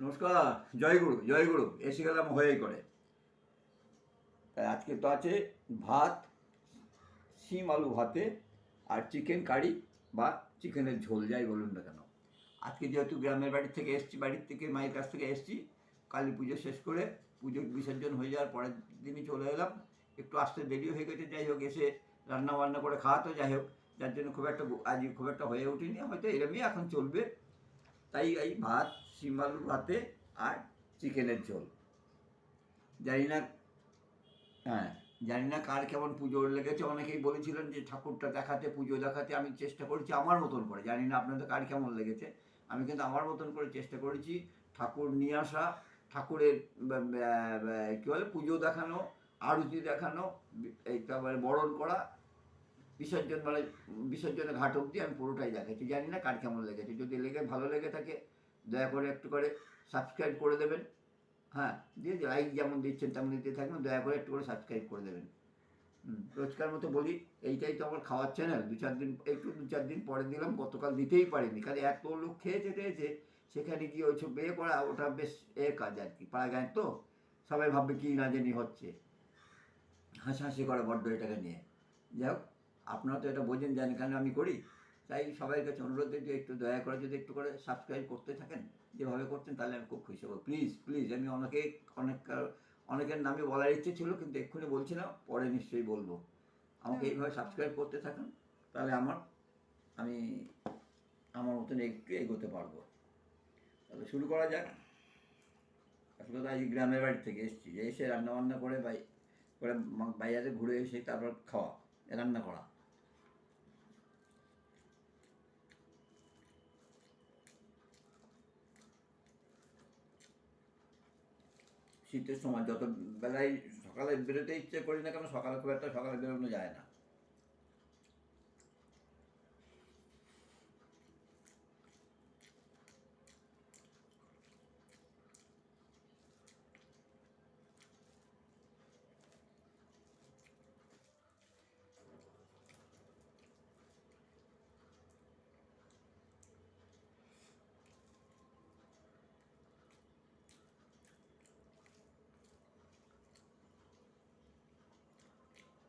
নমস্কার জয়গুরু জয়গুরু এসে গেলাম হয়েই করে। আজকে তো আছে ভাত, শিম আলু ভাতে আর চিকেন কারি বা চিকেনের ঝোল, যাই বলুন না কেন। আজকে যেহেতু গ্রামের বাড়ি থেকে এসছি, বাড়ির থেকে মায়ের কাছ থেকে এসছি, কালী পুজো শেষ করে পুজো বিসর্জন হয়ে যাওয়ার পরের দিনই চলে এলাম। একটু আসতে দেরি হয়ে গেছে, যাই হোক, এসে রান্না বান্না করে খাওয়া তো যাই হোক, যার জন্য খুব একটা আজ খুব একটা হয়ে ওঠেনি হয়তো এরমই এখন চলবে। তাই এই ভাত, শিম আলুর ভাতে আর চিকেনের ঝোল। জানি না হ্যাঁ জানি না কার কেমন পুজো লেগেছে। অনেকেই বলেছিলেন যে ঠাকুরটা দেখাতে, পুজো দেখাতে আমি চেষ্টা করেছি, আমার মতন করে। জানি না আপনাদের কার কেমন লেগেছে। আমি কিন্তু আমার মতন করে চেষ্টা করেছি ঠাকুর নিয়ে আসা, ঠাকুরের কী বলে, পুজো দেখানো, আরতি দেখানো তারপরে বরণ করা বিসর্জন মানে বিসর্জনে ঘাট অব্দি আমি পুরোটাই দেখাচ্ছি। জানি না কার কেমন লেগেছে। যদি লেগে ভালো লেগে থাকে, দয়া করে একটু করে সাবস্ক্রাইব করে দেবেন। হ্যাঁ দিয়ে লাইক যেমন দিচ্ছেন তেমন দিতে থাকবেন, দয়া করে একটু করে সাবস্ক্রাইব করে দেবেন। রোজকার মতো বলি, এইটাই তো আমার খাওয়ার চ্যানেল দু চার দিন, একটু দু চার দিন পরে দিলাম, গতকাল দিতেই পারিনি। কারণ এত লোক খেয়েছে টেয়েছে সেখানে গিয়ে ওই সব বিয়ে করা, ওটা বেশ এ কাজ আর কি। পাড়া গায়ে তো, সবাই ভাববে কি না জানি হচ্ছে। হাসি হাসাহাসি করে বড্ড এটাকে নিয়ে। যাই হোক আপনারা তো এটা বোঝেন জানেন কেন আমি করি। তাই সবাই কাছে অনুরোধ যে একটু দয়া করে যদি একটু করে সাবস্ক্রাইব করতে থাকেন যেভাবে করছেন তাহলে আমি খুব খুশি হব। প্লিজ প্লিজ আমি অনেকে অনেক অনেকের নামে বলার ইচ্ছে ছিল কিন্তু এক্ষুনি বলছি না পরে নিশ্চয়ই বলব। আমাকে এইভাবে সাবস্ক্রাইব করতে থাকুন তাহলে আমার আমি আমার মতন একটু এগোতে পারব। তাহলে শুরু করা যাক। আসলে তো আজ গ্রামের বাড়ি থেকে এসেছি। যে এসে রান্নাবান্না করে বাই করে মা- বাইরে ঘুরে এসে তারপর খাওয়া রান্না করা। শীতের সময় যত বেলায় সকালে বেরোতে ইচ্ছে করি না কেন, সকালে খুব একটা সকালে বেরোনো যায় না।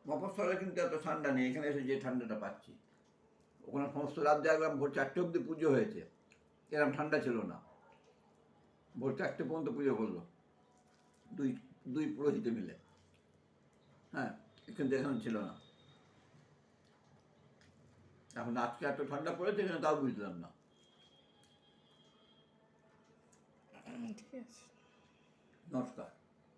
মফস্বলে কিন্তু এত ঠান্ডা নেই এখানে এসে যে ঠান্ডাটা পাচ্ছি। ওখানে সমস্ত রাত দেখলাম ভোর চারটে অব্দি পুজো হয়েছে। এরকম ঠান্ডা ছিল না। ভোর চারটে পর্যন্ত পুজো করল। দুই দুই পুরোহিতে মিলে। হ্যাঁ কিন্তু এখানে ছিল না। এখন আজকে এত ঠান্ডা পড়েছে এখানে তাও বুঝলাম না। আছে। নমস্কার।